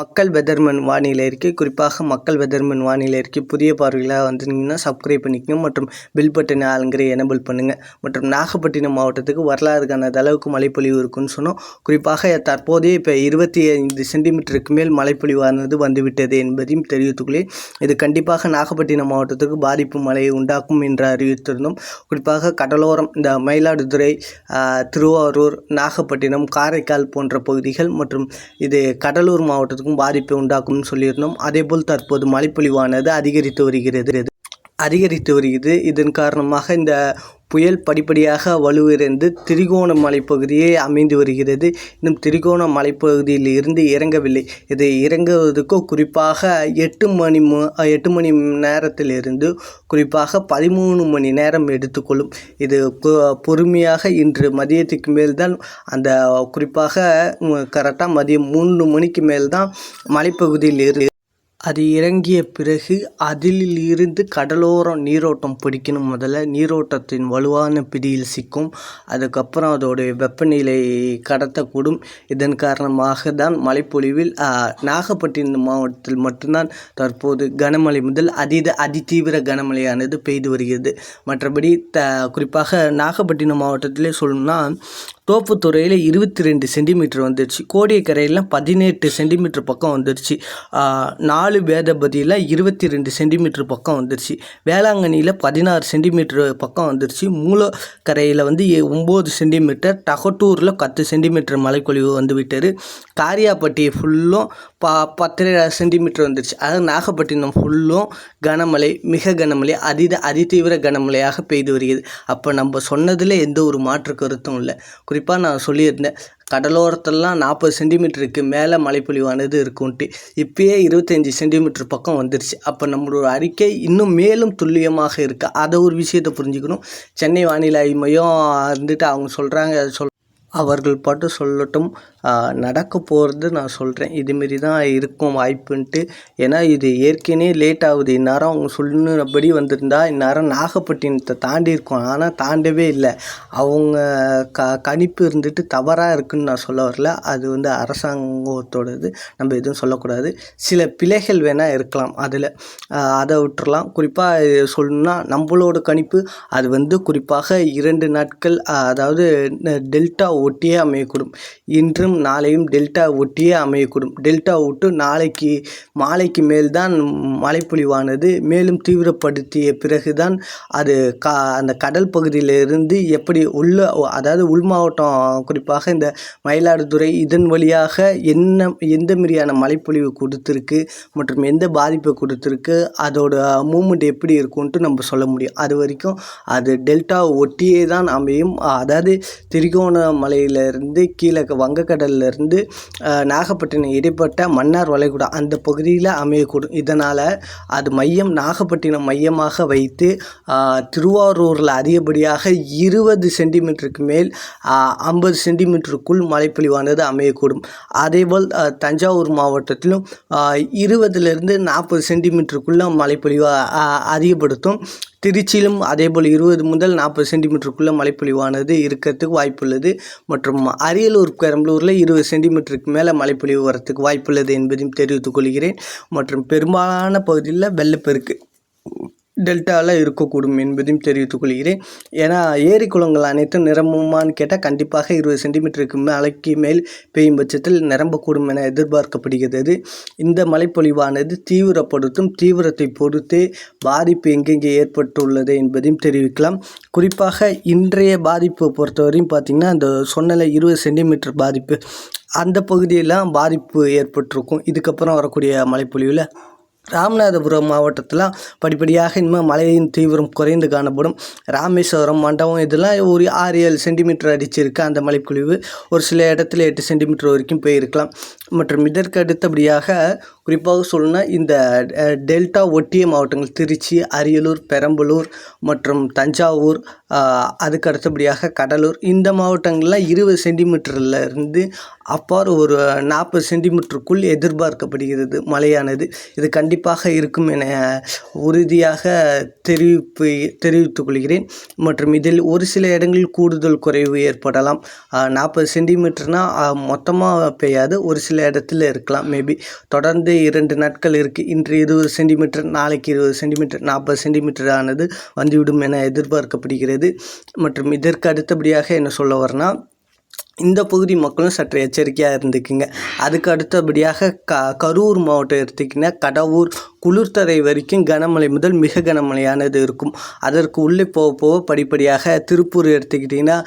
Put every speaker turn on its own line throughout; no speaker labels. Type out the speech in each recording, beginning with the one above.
மக்கள் வெதர்மன் வானிலை அறிக்கை. குறிப்பாக மக்கள் வெதர்மன் வானிலை அறிக்கை புதிய பார்வைகளாக வந்துருந்தீங்கன்னா சப்ஸ்கிரைப் பண்ணிக்கங்க மற்றும் பில் பட்டனை ஆளுங்கிற எனபிள் பண்ணுங்கள் மற்றும் நாகப்பட்டினம் மாவட்டத்துக்கு வரலாறு காணாத அளவுக்கு மழைப்பொழிவு இருக்குன்னு சொன்னோம். குறிப்பாக தற்போதைய இப்போ இருபத்தி ஐந்து சென்டிமீட்டருக்கு மேல் மழைப்பொழிவானது வந்துவிட்டது என்பதையும் தெரிவித்துள்ளேன் இது கண்டிப்பாக நாகப்பட்டினம் மாவட்டத்துக்கு பாதிப்பு மழையை உண்டாக்கும் என்று அறிவித்திருந்தோம். குறிப்பாக கடலோரம் இந்த மயிலாடுதுறை திருவாரூர் நாகப்பட்டினம் காரைக்கால் போன்ற பகுதிகள் மற்றும் இது கடலூர் மாவட்டத்துக்கும் பாதிப்பை உண்டாக்கும் சொல்லியிருந்தோம். அதேபோல் தற்போது மழைப்பொழிவானது அதிகரித்து வருகிறது. அதிகரித்து வருகிறது. இதன் காரணமாக இந்த புயல் படிப்படியாக வலுவிழந்து திரிகோண மலைப்பகுதியே அமைந்து வருகிறது. இன்னும் திரிகோண மலைப்பகுதியில் இருந்து இறங்கவில்லை. இது இறங்குவதற்கோ குறிப்பாக எட்டு மணி எட்டு மணி நேரத்திலிருந்து குறிப்பாக பதிமூணு மணி நேரம் எடுத்துக்கொள்ளும். இது பொ- பொறுமையாக இன்று மதியத்துக்கு மேல் தான் அந்த குறிப்பாக கரெக்டாக மதியம் மூணு மணிக்கு மேல் தான் மலைப்பகுதியில் இரு அது இறங்கிய பிறகு அதிலிருந்து கடலோரம் நீரோட்டம் பிடிக்கணும். முதல்ல நீரோட்டத்தின் வலுவான பிடியில் சிக்கும். அதுக்கப்புறம் அதோடைய வெப்பநிலை கடத்தக்கூடும். இதன் காரணமாக தான் மழைப்பொழிவில் நாகப்பட்டினம் மாவட்டத்தில் மட்டும்தான் தற்போது கனமழை முதல் அதீத அதிதீவிர கனமழையானது பெய்து வருகிறது. மற்றபடி த குறிப்பாக நாகப்பட்டினம் மாவட்டத்திலே சொல்லணும்னா தோப்புத்துறையில் இருபத்தி ரெண்டு சென்டிமீட்டர் வந்துருச்சு. கோடியக்கரையில் பதினெட்டு சென்டிமீட்டர் பக்கம் வந்துருச்சு. நாலு பேதபதியில் இருபத்தி ரெண்டு சென்டிமீட்டர் பக்கம் வந்துருச்சு. வேளாங்கண்ணியில் பதினாறு சென்டிமீட்டர் பக்கம் வந்துருச்சு. மூலக்கரையில் வந்து ஒம்பது சென்டிமீட்டர் டகட்டூரில் பத்து சென்டிமீட்டர் மழைப்பொழிவு வந்து விட்டது காரியாப்பட்டி ஃபுல்லும் பா பத்தரை சென்டிமீட்டர் வந்துருச்சு. அதாவது நாகப்பட்டினம் ஃபுல்லும் கனமழை மிக கனமழை அதீத அதிதீவிர கனமழையாக பெய்து வருகிறது. அப்போ நம்ம சொன்னதில் எந்த ஒரு மாற்று கருத்தும் இல்லை. குறிப்பாக நான் சொல்லியிருந்தேன் கடலோரத்தெல்லாம் நாற்பது சென்டிமீட்டருக்கு மேலே மழைப்பொழிவானது இருக்கும்ட்டு. இப்போயே இருபத்தஞ்சி சென்டிமீட்டர் பக்கம் வந்துருச்சு. அப்போ நம்மளோட அறிக்கை இன்னும் மேலும் துல்லியமாக இருக்குது அதை ஒரு விஷயத்தை புரிஞ்சுக்கணும். சென்னை வானிலை மையம் இருந்துட்டு அவங்க சொல்கிறாங்க சொல் அவர்கள் பாட்டு சொல்லட்டும் நடக்க போகிறது நான் சொல்கிறேன் இதுமாரி தான் இருக்கும் வாய்ப்புன்ட்டு. ஏன்னா இது ஏற்கனவே லேட் ஆகுது. இந்நேரம் அவங்க சொன்னபடி வந்திருந்தா இந்நேரம் நாகப்பட்டினத்தை தாண்டி இருக்கும். ஆனால் தாண்டவே இல்லை. அவங்க க கணிப்பு இருந்துட்டு தவறாக இருக்குன்னு நான் சொல்ல வரல. அது வந்து அரசாங்கத்தோடது. நம்ம எதுவும் சொல்லக்கூடாது. சில பிழைகள் வேணால் இருக்கலாம். அதில் அதை விட்டுறலாம். குறிப்பாக சொல்லணும்னா நம்மளோட கணிப்பு அது வந்து குறிப்பாக இரண்டு நாட்கள் அதாவது டெல்டா ஒட்டியே அமையக்கூடும். இன்றும் நாளையும் டெல்டா ஒட்டியே அமையக்கூடும். டெல்டா ஒட்டு நாளைக்கு மாலைக்கு மேல்தான் மழைப்பொழிவானது. மேலும் தீவிரப்படுத்திய பிறகுதான் அது கா அந்த கடல் பகுதியிலிருந்து எப்படி உள்ள அதாவது உள் மாவட்டம் குறிப்பாக இந்த மயிலாடுதுறை இதன் வழியாக என்ன எந்த மாதிரியான மழைப்பொழிவு கொடுத்துருக்கு மற்றும் எந்த பாதிப்பை கொடுத்துருக்கு அதோட மூமெண்ட் எப்படி இருக்கும்ன்ட்டு நம்ம சொல்ல முடியும். அது வரைக்கும் அது டெல்டா ஒட்டியே தான் அமையும். அதாவது மலையிலேருந்து கீழே வங்கக்கடல்லேருந்து நாகப்பட்டினம் இடைப்பட்ட மன்னார் வளைகுடா அந்த பகுதியில் அமையக்கூடும். இதனால் அது மையம் நாகப்பட்டினம் மையமாக வைத்து திருவாரூரில் அதிகப்படியாக இருபது சென்டிமீட்டருக்கு மேல் ஐம்பது சென்டிமீட்டருக்குள் மழைப்பொழிவானது அமையக்கூடும். அதேபோல் தஞ்சாவூர் மாவட்டத்திலும் இருபதுலேருந்து நாற்பது சென்டிமீட்டருக்குள்ள மழைப்பொழிவு அதிகப்படுத்தும். திருச்சியிலும் அதேபோல் இருபது முதல் நாற்பது சென்டிமீட்டருக்குள்ளே மழைப்பொழிவானது இருக்கிறதுக்கு வாய்ப்புள்ளது. மற்றும் அரியலூர் பெரம்பலூரில் இருபது சென்டிமீட்டருக்கு மேலே மழைப்பொழிவு வரத்துக்கு வாய்ப்புள்ளது என்பதையும் தெரிவித்துக் கொள்கிறேன். மற்றும் பெரும்பாலான பகுதியில் வெள்ளப்பெருக்கு டெல்டாவில் இருக்கக்கூடும் என்பதையும் தெரிவித்துக் கொள்கிறேன். ஏன்னா ஏரி குளங்கள் அனைத்தும் நிரம்புமான்னு கேட்டால் கண்டிப்பாக இருபது சென்டிமீட்டருக்கு மேலைக்கு மேல் பெய்யும் பட்சத்தில் நிரம்பக்கூடும் என எதிர்பார்க்கப்படுகிறது. இந்த மழைப்பொழிவானது தீவிரப்படுத்தும் தீவிரத்தை பொறுத்தே பாதிப்பு எங்கெங்கே ஏற்பட்டுள்ளது என்பதையும் தெரிவிக்கலாம். குறிப்பாக இன்றைய பாதிப்பு பொறுத்தவரையும் பார்த்திங்கன்னா அந்த சொன்னல இருபது சென்டிமீட்டர் பாதிப்பு அந்த பகுதியெல்லாம் பாதிப்பு ஏற்பட்டிருக்கும். இதுக்கப்புறம் வரக்கூடிய மழைப்பொழிவில் ராமநாதபுரம் மாவட்டத்தில் படிப்படியாக இனிமேல் மழையின் தீவிரம் குறைந்து காணப்படும். ராமேஸ்வரம் மண்டபம் இதெல்லாம் ஒரு ஆறு ஏழு சென்டிமீட்டர் அடிச்சிருக்கு அந்த மழைப்பொழிவு ஒரு சில இடத்துல எட்டு சென்டிமீட்டர் வரைக்கும் போயிருக்கலாம். மற்றும் இதற்கு அடுத்தபடியாக குறிப்பாக சொல்லணும்னா இந்த டெல்டா ஒட்டிய மாவட்டங்கள் திருச்சி அரியலூர் பெரம்பலூர் மற்றும் தஞ்சாவூர் அதுக்கு அடுத்தபடியாக கடலூர். இந்த மாவட்டங்கள்லாம் இருபது சென்டிமீட்டர்ல இருந்து அப்பாறு ஒரு நாற்பது சென்டிமீட்டருக்குள் எதிர்பார்க்கப்படுகிறது மழையானது. இது கண்டிப்பாக இருக்கும் என உறுதியாக தெரிவிப்பு தெரிவித்துக் கொள்கிறேன். மற்றும் இதில் ஒரு சில இடங்களில் கூடுதல் குறைவு ஏற்படலாம். நாற்பது சென்டிமீட்டர்னால் மொத்தமாக பெய்யாது. ஒரு சில இடத்துல இருக்கலாம். மேபி தொடர்ந்து இரண்டு நாட்கள் இருக்குது இன்று இருபது சென்டிமீட்டர் நாளைக்கு இருபது சென்டிமீட்டர் நாற்பது சென்டிமீட்டர் ஆனது வந்துவிடும் என எதிர்பார்க்கப்படுகிறது. மற்றும் இதற்கு அடுத்தபடியாக என்ன சொல்ல வரனா இந்த பகுதி மக்களும் சற்று எச்சரிக்கையாக இருந்துக்குங்க. அதுக்கு அடுத்தபடியாக க கரூர் மாவட்டம் எடுத்துக்கிங்கன்னா கடவுர் குளிர்தரை வரைக்கும் கனமழை முதல் மிக கனமழையானது இருக்கும். அதற்கு உள்ளே போக போக படிப்படியாக திருப்பூர் எடுத்துக்கிட்டிங்கன்னா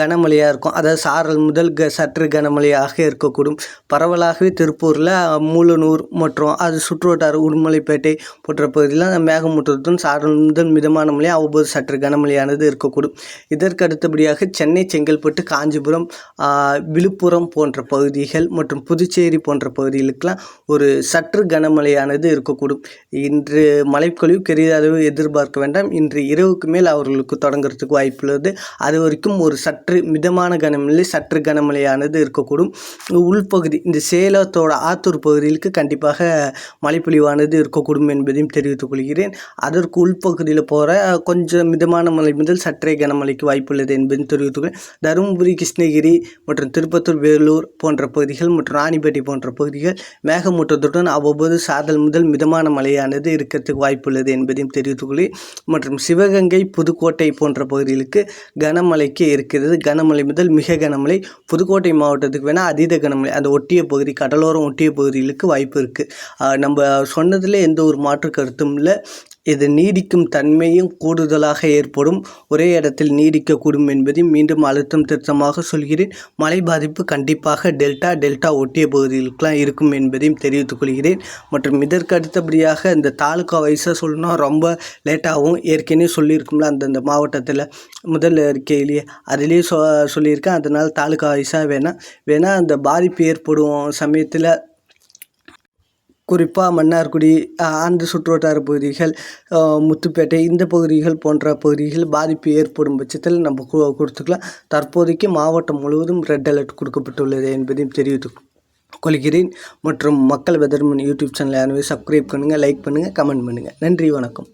கனமழையாக இருக்கும். அதாவது சாரல் முதல் க சற்று கனமழையாக இருக்கக்கூடும். பரவலாகவே திருப்பூரில் மூலனூர் மற்றும் அது சுற்றுவட்டார உடுமலைப்பேட்டை போன்ற பகுதியில் மேகமூட்டத்துடன் சாரல் முதல் மிதமான மழை அவ்வப்போது சற்று கனமழையானது இருக்கக்கூடும். இதற்கு அடுத்தபடியாக சென்னை செங்கல்பட்டு காஞ்சிபுரம் விழுப்புரம் போன்ற பகுதிகள் மற்றும் புதுச்சேரி போன்ற பகுதிகளுக்கெல்லாம் ஒரு சற்று கனமழையானது இருக்கக்கூடும். இன்று மழைப்பொழிவு பெரிய அளவு எதிர்பார்க்க வேண்டாம். இன்று இரவுக்கு மேல் அவர்களுக்கு தொடங்குறதுக்கு வாய்ப்புள்ளது அது வரைக்கும் ஒரு சற்று மிதமான கனமழை சற்று கனமழையானது இருக்கக்கூடும். உள்பகுதி இந்த சேலத்தோட ஆத்தூர் பகுதிகளுக்கு கண்டிப்பாக மழைப்பொழிவானது இருக்கக்கூடும் என்பதையும் தெரிவித்துக் கொள்கிறேன். அதற்கு உள்பகுதியில் போகிற கொஞ்சம் மிதமான மழை முதல் சற்றே கனமழைக்கு வாய்ப்புள்ளது என்பதையும் தெரிவித்துக்கொள்கிறேன் தருமபுரி கிருஷ்ணகிரி மற்றும் திருப்பத்தூர் வேலூர் போன்ற பகுதிகள் மற்றும் ராணிப்பேட்டை போன்ற பகுதிகள் மேகமூட்டத்துடன் அவ்வப்போது சாதல் முதல் மிதமான மழையானது இருக்கிறதுக்கு வாய்ப்புள்ளது என்பதையும் தெரிவித்துக் மற்றும் சிவகங்கை புதுக்கோட்டை போன்ற பகுதிகளுக்கு கனமழைக்கு இருக்கிறது. கனமழை முதல் மிக கனமழை. புதுக்கோட்டை மாவட்டத்துக்கு வேணால் அதீத கனமழை. அந்த ஒட்டிய பகுதி கடலோரம் ஒட்டிய பகுதிகளுக்கு வாய்ப்பு இருக்குது நம்ம சொன்னதில் எந்த ஒரு மாற்று கருத்தும் இல்லை. இது நீடிக்கும் தன்மையும் கூடுதலாக ஏற்படும். ஒரே இடத்தில் நீடிக்கக்கூடும் என்பதையும் மீண்டும் அழுத்தம் திருத்தமாக சொல்கிறேன். மழை பாதிப்பு கண்டிப்பாக டெல்டா டெல்டா ஒட்டிய பகுதிகளுக்கெலாம் இருக்கும் என்பதையும் தெரிவித்துக் கொள்கிறேன். மற்றும் இதற்கு அடுத்தபடியாக இந்த தாலுக்கா வைஸாக சொல்லணும் ரொம்ப லேட்டாகவும் ஏற்கனவே சொல்லியிருக்கும்ல அந்தந்த மாவட்டத்தில் முதல் அறிக்கையிலேயே அதிலேயே சொ சொல்லியிருக்கேன். அதனால் தாலுக்கா வைஸாக வேணால் வேணால் அந்த பாதிப்பு ஏற்படும் சமயத்தில் குறிப்பாக மன்னார்குடி அந்த சுற்றுவட்டார பகுதிகள் முத்துப்பேட்டை இந்த பகுதிகள் போன்ற பகுதிகள் பாதிப்பு ஏற்படும் பட்சத்தில் நம்ம கு கொடுத்துக்கலாம். தற்போதைக்கு மாவட்டம் முழுவதும் ரெட் அலர்ட் கொடுக்கப்பட்டுள்ளது என்பதையும் தெரிவித்து கொள்கிறேன். மற்றும் மக்கள் வெதர்மன் யூடியூப் சேனலை அனைவரும் சப்ஸ்கிரைப் பண்ணுங்கள் லைக் பண்ணுங்கள் கமெண்ட் பண்ணுங்கள் நன்றி வணக்கம்.